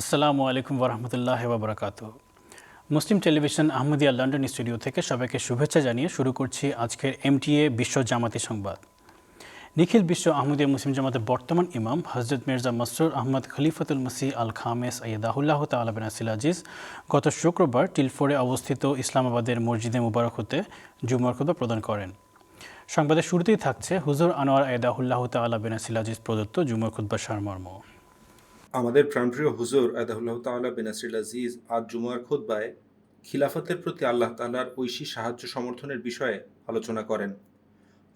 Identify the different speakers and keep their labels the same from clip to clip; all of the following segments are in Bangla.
Speaker 1: আসসালামু আলাইকুম ওরহমতুল্লাহ বাবরাকাত Muslim Television Ahmadiyya London studio থেকে সবাইকে শুভেচ্ছা জানিয়ে শুরু করছি আজকের এমটিএ বিশ্ব জামাতি সংবাদ। নিখিল বিশ্ব আহমদিয়া মুসলিম জামাতের বর্তমান ইমাম হজরত মির্জা মসরুর আহমদ খলিফতুল মসি আল খামেস আইদাহুল্লাহ তালা বিন আসিল আজিজ গত শুক্রবার টিলফোরে অবস্থিত ইসলামাবাদের মসজিদে মুবারক হতে জুমার প্রদান করেন। সংবাদের শুরুতেই থাকছে হুজুর আনোয়ার আয়দাহুল্লাহ তালা বিন আসিল আজিজ প্রদত্ত জুমার খুতবা সারমর্ম।
Speaker 2: আমাদের প্রাণপ্রিয় হুজুর আদাহুল্লাহ তাল্লাহ বেনাসির আজিজ আজ জুমার খুদ্বায় খিলাফতের প্রতি আল্লাহ তাল্লাহার ঐশী সাহায্য সমর্থনের বিষয়ে আলোচনা করেন।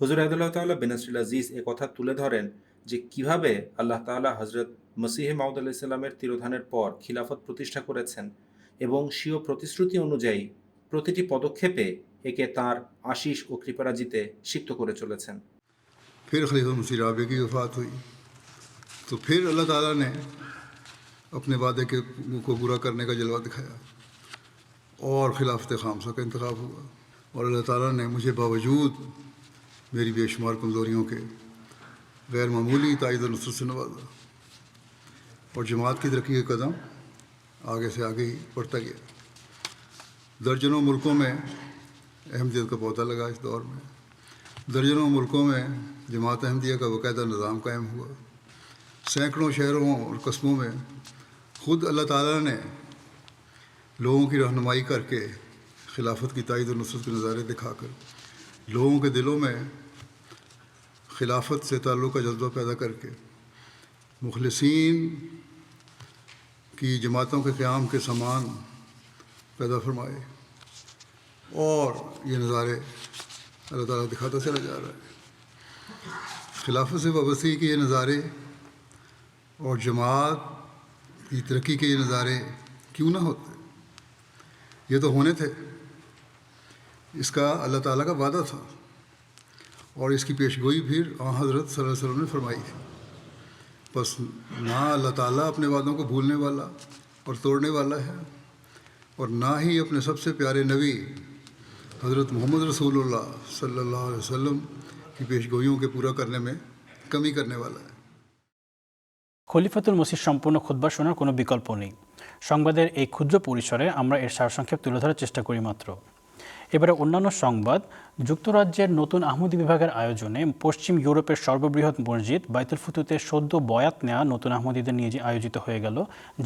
Speaker 2: হুজুর আদুল্লাহ তাল্লাহ বেনাসির আজিজ এ কথা তুলে ধরেন যে কীভাবে আল্লাহ তাল্লাহ হজরত মসিহে মাউদ ইসলামের তিরোধানের পর খিলাফত প্রতিষ্ঠা করেছেন এবং স্বীয় প্রতিশ্রুতি অনুযায়ী প্রতিটি পদক্ষেপে একে তার আশিস ও কৃপারাজিতে সিক্ত করে চলেছেন।
Speaker 3: ফির খলিফা মুসির আবেগী ওফাত হই। তো ফির আল্লাহ তালা নে اپنے وعدے کے کو برا کرنے کا جلوہ دکھایا اور خلافت خامسہ کا انتخاب ہوا اور اللہ تعالیٰ نے مجھے باوجود میری بے شمار کمزوریوں کے غیر معمولی تائید و نصر سے نوازا اور جماعت کی ترقی کے قدم آگے سے آگے ہی بڑھتا گیا۔ درجنوں ملکوں میں احمدیت کا پودا لگا اس دور میں۔ درجنوں ملکوں میں جماعت احمدیہ کا باقاعدہ نظام قائم ہوا۔ سینکڑوں شہروں اور قصبوں میں خود اللہ تعالیٰ نے لوگوں کی رہنمائی کر کے خلافت کی تائید و نصرت کے نظارے دکھا کر لوگوں کے دلوں میں خلافت سے تعلق کا جذبہ پیدا کر کے مخلصین کی جماعتوں کے قیام کے سامان پیدا فرمائے اور یہ نظارے اللہ تعالیٰ دکھاتا چلا جا رہا ہے۔ خلافت سے وابستگی کے یہ نظارے اور جماعت یہ ترقی کے یہ نظارے کیوں نہ ہوتے یہ تو ہونے تھے۔ اس کا اللہ تعالیٰ کا وعدہ تھا۔ اور اس کی پیشگوئی پھر حضرت صلی اللہ علیہ وسلم نے فرمائی۔ تھی بس نہ اللہ تعالیٰ اپنے وعدوں کو بھولنے والا اور توڑنے والا ہے، اور نہ ہی اپنے سب سے پیارے نبی حضرت محمد رسول اللہ صلی اللہ علیہ وسلم کی پیشگوئیوں کے پورا کرنے میں کمی کرنے والا ہے۔
Speaker 1: খলিফাতুল মসির সম্পূর্ণ খুদ্া শোনার কোনো বিকল্প নেই। সংবাদের এই ক্ষুদ্র পরিসরে আমরা এর সারসংক্ষেপ তুলে ধরার চেষ্টা করি মাত্র। এবারে অন্যান্য সংবাদ, যুক্তরাজ্যের নতুন আহমদি বিভাগের আয়োজনে পশ্চিম ইউরোপের সর্ববৃহৎ মসজিদ বাইতুল ফুতুতে সদ্য বয়াত নেওয়া নতুন আহমদীদের নিয়ে আয়োজিত হয়ে গেল,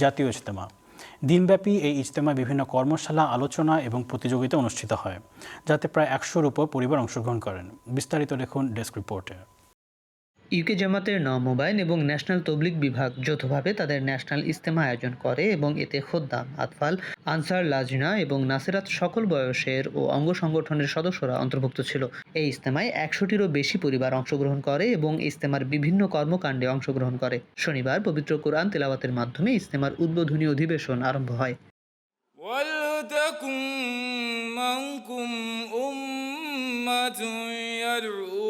Speaker 1: জাতীয় ইজতেমা। দিনব্যাপী এই ইজতেমায় বিভিন্ন কর্মশালা, আলোচনা এবং প্রতিযোগিতা অনুষ্ঠিত হয়, যাতে প্রায় একশোর উপর পরিবার অংশগ্রহণ করেন। বিস্তারিত দেখুন ডেস্ক রিপোর্টে।
Speaker 4: ইউকে জামাতের নমোবাইন এবং ন্যাশনাল তবলিগ বিভাগ যৌথভাবে তাদের ন্যাশনাল ইস্তেমা আয়োজন করে এবং এতে খোদ্দাম আতফাল আনসার লাজনা এবং নাসেরাত সকল বয়সের ও অঙ্গ সংগঠনের সদস্যরা অন্তর্ভুক্ত ছিল এই ইস্তেমায় একশোটিরও বেশি পরিবার অংশগ্রহণ করে এবং ইস্তেমার বিভিন্ন কর্মকাণ্ডে অংশগ্রহণ করে শনিবার পবিত্র কোরআন তেলাওয়াতের মাধ্যমে ইস্তেমার উদ্বোধনী অধিবেশন আরম্ভ হয়
Speaker 5: ولتكن منكم أمة يدعون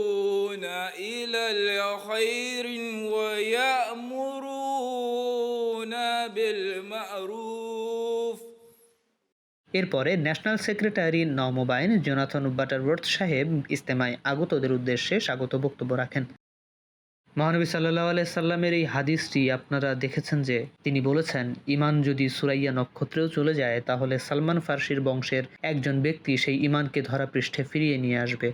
Speaker 5: إلى الخير ويأمرون بالمعروف
Speaker 4: এরপরে ন্যাশনাল সেক্রেটারি নমোবাইন জোনাথন বাটারওয়ার্থ সাহেব ইস্তেমায় আগতদের উদ্দেশ্যে স্বাগত বক্তব্য রাখেন মহানবী সাল্লাহ আলাই সাল্লামের এই হাদিসটি আপনারা দেখেছেন যে তিনি বলেছেন ইমান যদি সুরাইয়া নক্ষত্রেও চলে যায় তাহলে সালমান ফার্সির বংশের একজন ব্যক্তি সেই ইমানকে ধরা পৃষ্ঠে ফিরিয়ে নিয়ে আসবে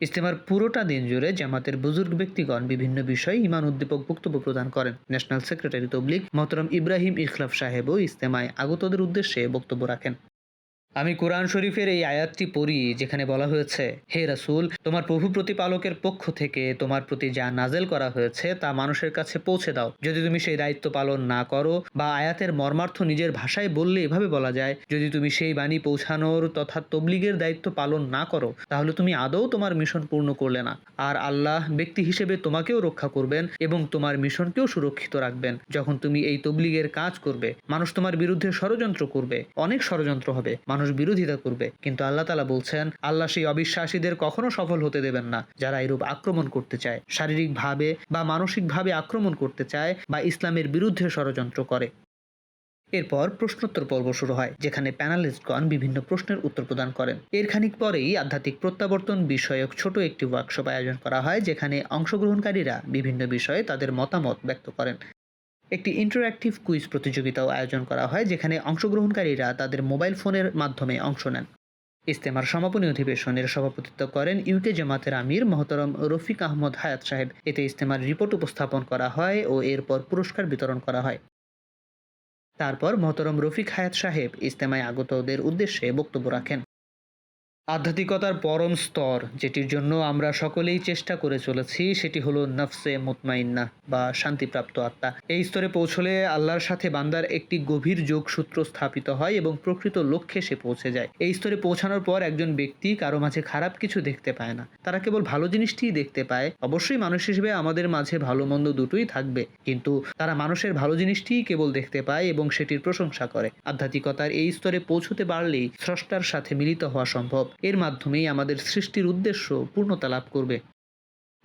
Speaker 4: ইস্তেমার পুরোটা দিন জুড়ে জামাতের বুজুর্গ ব্যক্তিগণ বিভিন্ন বিষয়ে ইমান উদ্দীপক বক্তব্য প্রদান করেন। ন্যাশনাল সেক্রেটারি তবলিক মোহতরম ইব্রাহিম ইখলাফ সাহেবও ইস্তেমায় আগতদের উদ্দেশ্যে বক্তব্য রাখেন। আমি কোরআন শরীফের এই আয়াতটি পড়ি, যেখানে বলা হয়েছে, হে রাসূল, তোমার প্রভু প্রতিপালকের পক্ষ থেকে তোমার প্রতি যা নাজেল করা হয়েছে, তা মানুষের কাছে পৌঁছে দাও। যদি তুমি সেই দায়িত্ব পালন না করো বা আয়াতের মর্মার্থ নিজের ভাষায় বললে এভাবে বলা যায়, যদি তুমি সেই বাণী পৌঁছানোর তথা তবলিগের দায়িত্ব পালন না করো, তাহলে তুমি আদৌ তোমার মিশন পূর্ণ করলে না। আর আল্লাহ ব্যক্তি হিসেবে তোমাকেও রক্ষা করবেন এবং তোমার মিশনকেও সুরক্ষিত রাখবেন। যখন তুমি এই তবলিগের কাজ করবে, মানুষ তোমার বিরুদ্ধে ষড়যন্ত্র করবে, অনেক ষড়যন্ত্র হবে। মানুষ বিরোধিতা করবে। কিন্তু আল্লাহ তালা বলছেন, আল্লাহ সেই অবিশ্বাসীদের কখনো সফল হতে দেবেন না, যারা এরূপ আক্রমণ করতে চায়, শারীরিকভাবে বা মানসিকভাবে আক্রমণ করতে চায় বা ইসলামের বিরুদ্ধে ষড়যন্ত্র করে। এরপর প্রশ্নোত্তর পর্ব শুরু হয়, যেখানে প্যানালিস্টগণ বিভিন্ন প্রশ্নের উত্তর প্রদান করেন। এর খানিক পরেই আধ্যাত্মিক প্রত্যাবর্তন বিষয়ক ছোট একটি ওয়ার্কশপ আয়োজন করা হয়, যেখানে অংশগ্রহণকারীরা বিভিন্ন বিষয়ে তাদের মতামত ব্যক্ত করেন। একটি ইন্টারঅ্যাক্টিভ কুইজ প্রতিযোগিতাও আয়োজন করা হয়, যেখানে অংশগ্রহণকারীরা তাদের মোবাইল ফোনের মাধ্যমে অংশ নেন। ইস্তেমার সমাপনী অধিবেশনের সভাপতিত্ব করেন ইউকে জামাতের আমির মহতরম রফিক আহমদ হায়াত সাহেব। এতে ইস্তেমার রিপোর্ট উপস্থাপন করা হয় ও এরপর পুরস্কার বিতরণ করা হয়। তারপর মহতরম রফিক হায়াত সাহেব ইস্তেমায় আগতদের উদ্দেশ্যে বক্তব্য রাখেন। আধ্যাত্মিকতার পরম স্তর, যেটির জন্য আমরা সকলেই চেষ্টা করে চলেছি, সেটি হলো নফসে মুতমাইন্না। বা শান্তিপ্রাপ্ত আত্মা। এই স্তরে পৌঁছলে আল্লাহর সাথে বান্দার একটি গভীর যোগসূত্র স্থাপিত হয় এবং প্রকৃত লক্ষ্যে সে পৌঁছে যায়। এই স্তরে পৌঁছানোর পর একজন ব্যক্তি কারও মাঝে খারাপ কিছু দেখতে পায় না। তারা কেবল ভালো জিনিসটিই দেখতে পায়। অবশ্যই মানুষ হিসেবে আমাদের মাঝে ভালো মন্দ দুটোই থাকবে। কিন্তু তারা মানুষের ভালো জিনিসটিই কেবল দেখতে পায় এবং সেটির প্রশংসা করে। আধ্যাত্মিকতার এই স্তরে পৌঁছতে পারলেই স্রষ্টার সাথে মিলিত হওয়া সম্ভব। এর মাধ্যমেই আমাদের সৃষ্টির উদ্দেশ্য পূর্ণতা লাভ করবে।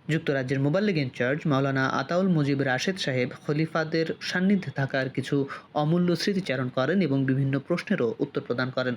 Speaker 4: যুক্তরাজ্যের মোবাল্লিগ ইনচার্জ মাওলানা আতাউল মুজিব রাশেদ সাহেব খলিফাদের সান্নিধ্যে থাকার কিছু অমূল্য স্মৃতিচারণ করেন এবং বিভিন্ন প্রশ্নেরও উত্তর প্রদান করেন।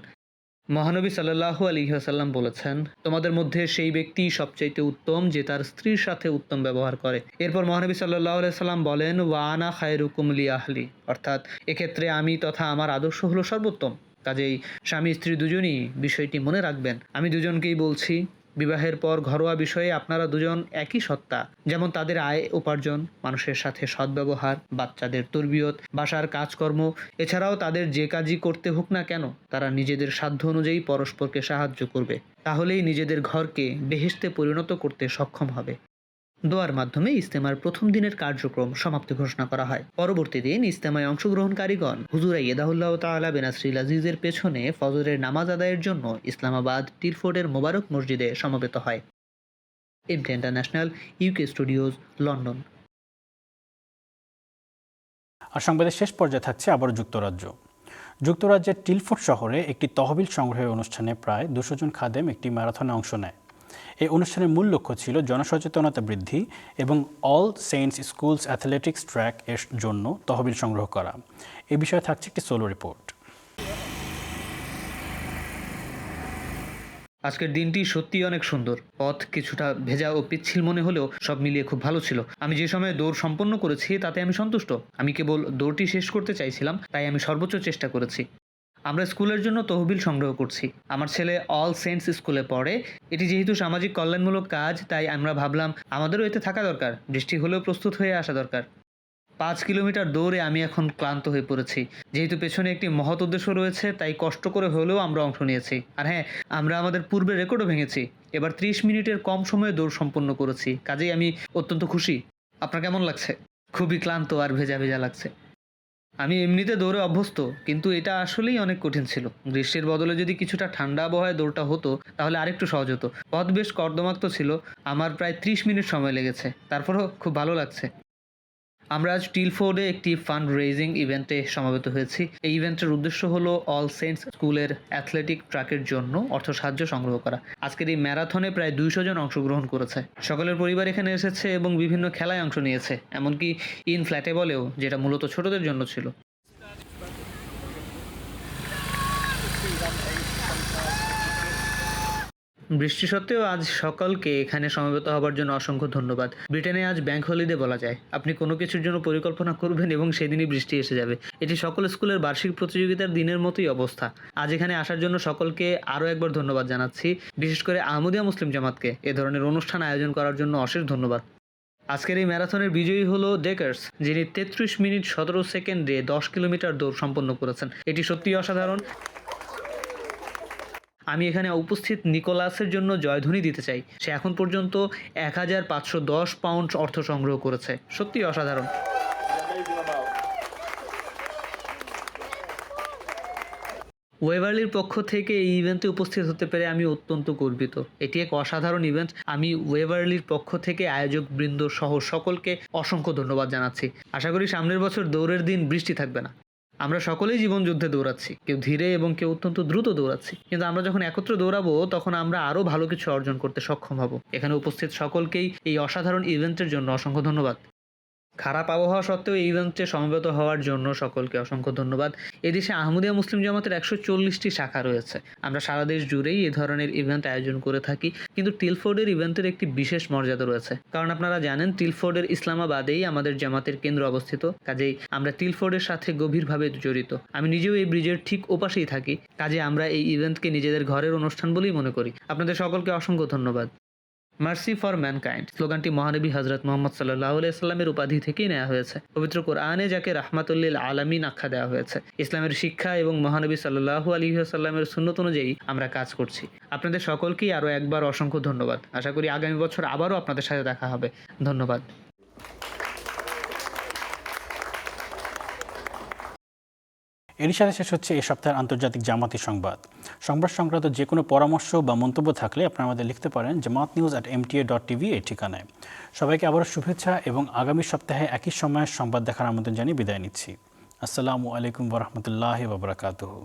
Speaker 4: মহানবী সাল্লাহু আলহিহাসাল্লাম বলেছেন, তোমাদের মধ্যে সেই ব্যক্তি সবচাইতে উত্তম যে তার স্ত্রীর সাথে উত্তম ব্যবহার করে। এরপর মহানবী সাল্লাহ সাল্লাম বলেন ওয়ানা খায়রুকুম লি আহলি। অর্থাৎ, এক্ষেত্রে আমি তথা আমার আদর্শ হলো সর্বোত্তম। কাজেই স্বামী স্ত্রী দুজনই বিষয়টি মনে রাখবেন। আমি দুজনকেই বলছি বিবাহের পর ঘরোয়া বিষয়ে আপনারা দুজন একই সত্তা, যেমন তাদের আয় উপার্জন, মানুষের সাথে সদ্ব্যবহার, বাচ্চাদের তরবিয়ত, বাসার কাজকর্ম, এছাড়াও তাদের যে কাজই করতে হোক না কেন, তারা নিজেদের সাধ্য অনুযায়ী পরস্পরকে সাহায্য করবে। তাহলেই নিজেদের ঘরকে বেহেস্তে পরিণত করতে সক্ষম হবে। দোয়ার মাধ্যমে ইস্তেমার প্রথম দিনের কার্যক্রম সমাপ্তি ঘোষণা করা হয়। পরবর্তী দিন ইস্তেমায় অংশগ্রহণকারীগণ হুজুরা ইয়েদাহুল্লাহ তাআলা বেনাসরিল আজিজের পেছনে ফজরের নামাজ আদায়ের জন্য ইসলামাবাদ টিলফোর্ডের মোবারক মসজিদে সমবেত হয়। MT international UK studios London.
Speaker 1: আর সংবাদের শেষ পর্যায়ে থাকছে আবার যুক্তরাজ্য। যুক্তরাজ্যের টিলফোর্ড শহরে একটি তহবিল সংগ্রহের অনুষ্ঠানে প্রায় দুশো জন খাদেম একটি ম্যারাথনে অংশ নেয়। এই অনুষ্ঠানের মূল লক্ষ্য ছিল জনসচেতনতা বৃদ্ধি এবং all saints schools athletics track এর জন্য তহবিল সংগ্রহ করা। এ বিষয়ে থাকছে একটি সোলো রিপোর্ট।
Speaker 4: আজকের দিনটি সত্যিই অনেক সুন্দর। পথ কিছুটা ভেজা ও পিচ্ছিল মনে হলেও সব মিলিয়ে খুব ভালো ছিল। আমি যে সময় দৌড় সম্পন্ন করেছি, তাতে আমি সন্তুষ্ট। আমি কেবল দৌড়টি শেষ করতে চাইছিলাম, তাই আমি সর্বোচ্চ চেষ্টা করেছি। আমরা স্কুলের জন্য তহবিল সংগ্রহ করছি। আমার ছেলে অল সেন্টস স্কুলে পড়ে। এটি যেহেতু সামাজিক কল্যাণমূলক কাজ, তাই আমরা ভাবলাম আমাদেরও এতে থাকা দরকার। বৃষ্টি হলেও প্রস্তুত হয়ে আসা দরকার। পাঁচ কিলোমিটার দৌড়ে আমি এখন ক্লান্ত হয়ে পড়েছি। যেহেতু পেছনে একটি মহৎ উদ্দেশ্য রয়েছে, তাই কষ্ট করে হলেও আমরা অংশ নিয়েছি। আর হ্যাঁ আমরা আমাদের পূর্বে রেকর্ডও ভেঙেছি। এবার ত্রিশ মিনিটের কম সময়ে দৌড় সম্পন্ন করেছি। কাজেই আমি অত্যন্ত খুশি। আপনার কেমন লাগছে? খুবই ক্লান্ত আর ভেজা ভেজা লাগছে। আমি এমনিতে দৌড়ে অভ্যস্ত, কিন্তু এটা আসলেই অনেক কঠিন ছিল। গ্রীষ্মের বদলে যদি কিছুটা ঠান্ডা আবহাওয়ায় দৌড়টা হতো, তাহলে আরেকটু সহজ হতো। পথ বেশ কর্দমাক্ত ছিল, আমার প্রায় ত্রিশ মিনিট সময় লেগেছে। তারপরও খুব ভালো লাগছে। আমরা আজ টিলফোর্ডে একটি ফান্ড রেজিং ইভেন্টে সমাবেত হয়েছি। এই ইভেন্টের উদ্দেশ্য হলো অল সেন্টস স্কুলের অ্যাথলেটিক ট্র্যাকের জন্য অর্থ সাহায্য সংগ্রহ করা। আজকের এই ম্যারাথনে প্রায় দুইশো জন অংশগ্রহণ করেছে। সকলের পরিবার এখানে এসেছে এবং বিভিন্ন খেলায় অংশ নিয়েছে, এমনকি ইন ফ্ল্যাটে বলেও যেটা মূলত ছোটদের জন্য ছিল। বৃষ্টি সত্ত্বেও আজ সকলকে এখানে সমবেত হবার জন্য অসংখ্য ধন্যবাদ। ব্রিটেনে আজ ব্যাংক হলিডে বলা যায়। আপনি কোনো কিছুর জন্য পরিকল্পনা করবেন এবং সেদিনই বৃষ্টি এসে যাবে। এটি সকল স্কুলের বার্ষিক প্রতিযোগিতার দিনের মতোই অবস্থা। আজ এখানে আসার জন্য সকলকে আরও একবার ধন্যবাদ জানাচ্ছি। বিশেষ করে আহমদিয়া মুসলিম জামাতকে। এ ধরনের অনুষ্ঠান আয়োজন করার জন্য অশেষ ধন্যবাদ। আজকের এই ম্যারাথনের বিজয়ী হলো ডেকার্স, যিনি তেত্রিশ মিনিট সতেরো সেকেন্ডে দশ কিলোমিটার দৌড় সম্পন্ন করেছেন। এটি সত্যিই অসাধারণ। আমি এখানে উপস্থিত নিকোলাসের জন্য জয়ধ্বনি দিতে চাই। সে এখন পর্যন্ত এক হাজার পাঁচশো দশ পাউন্ড অর্থ সংগ্রহ করেছে। সত্যি অসাধারণ। ওয়েভারলির পক্ষ থেকে এই ইভেন্টে উপস্থিত হতে পেরে আমি অত্যন্ত গর্বিত। এটি এক অসাধারণ ইভেন্ট। আমি ওয়েভারলির পক্ষ থেকে আয়োজক বৃন্দ সহ সকলকে অসংখ্য ধন্যবাদ জানাচ্ছি। আশা করি সামনের বছর দৌড়ের দিন বৃষ্টি থাকবে না। আমরা সকলেই জীবন যুদ্ধে দৌড়াচ্ছি। কেউ ধীরে এবং কেউ অত্যন্ত দ্রুত দৌড়াচ্ছি। কিন্তু আমরা যখন একত্রে দৌড়াবো, তখন আমরা আরও ভালো কিছু অর্জন করতে সক্ষম হব। এখানে উপস্থিত সকলকেই এই অসাধারণ ইভেন্টের জন্য অসংখ্য ধন্যবাদ। খারাপ আবহাওয়া সত্ত্বেও এই ইভেন্টে সমবেত হওয়ার জন্য সকলকে অসংখ্য ধন্যবাদ। এদেশে আহমদিয়া মুসলিম জামাতের একশো চল্লিশটি শাখা রয়েছে। আমরা সারা দেশ জুড়েই এ ধরনের ইভেন্ট আয়োজন করে থাকি, কিন্তু টিলফোর্ডের ইভেন্টের একটি বিশেষ মর্যাদা রয়েছে। কারণ আপনারা জানেন, টিলফোর্ডের ইসলামাবাদেই আমাদের জামাতের কেন্দ্র অবস্থিত, কাজেই আমরা টিলফোর্ডের সাথে গভীরভাবে জড়িত। আমি নিজেও এই ব্রিজের ঠিক ওপাশেই থাকি, কাজে আমরা এই ইভেন্টকে নিজেদের ঘরের অনুষ্ঠান বলেই মনে করি। আপনাদের সকলকে অসংখ্য ধন্যবাদ। মার্সি ফর ম্যানকাইন্ড স্লোগানটি মহানবী হজরত মোহাম্মদ সাল্লাহ সাল্লামের উপাধি থেকেই নেওয়া হয়েছে। পবিত্র কোরআনে যাকে রাহমাতুল্লিল আলামিন আখ্যা দেওয়া হয়েছে, ইসলামের শিক্ষা এবং মহানবী সাল্লাহু আলী সাল্লামের সুন্নত অনুযায়ী আমরা কাজ করছি। আপনাদের সকলকেই আরও একবার অসংখ্য ধন্যবাদ। আশা করি আগামী বছর আবারও আপনাদের সাথে দেখা হবে। ধন্যবাদ।
Speaker 1: এরই সাথে শেষ হচ্ছে এই সপ্তাহের আন্তর্জাতিক জামাতি সংবাদ। সংবাদ সংক্রান্ত যে কোনো পরামর্শ বা মন্তব্য থাকলে আপনারা আমাদের লিখতে পারেন Jamaat news at MTA dot TV এই ঠিকানায়। সবাইকে আবারও শুভেচ্ছা এবং আগামী সপ্তাহে একই সময়ে সংবাদ দেখার আমন্ত্রণ জানিয়ে বিদায় নিচ্ছি। আসসালামু আলাইকুম বরহমতুল্লাহ বাবরাকাতুহু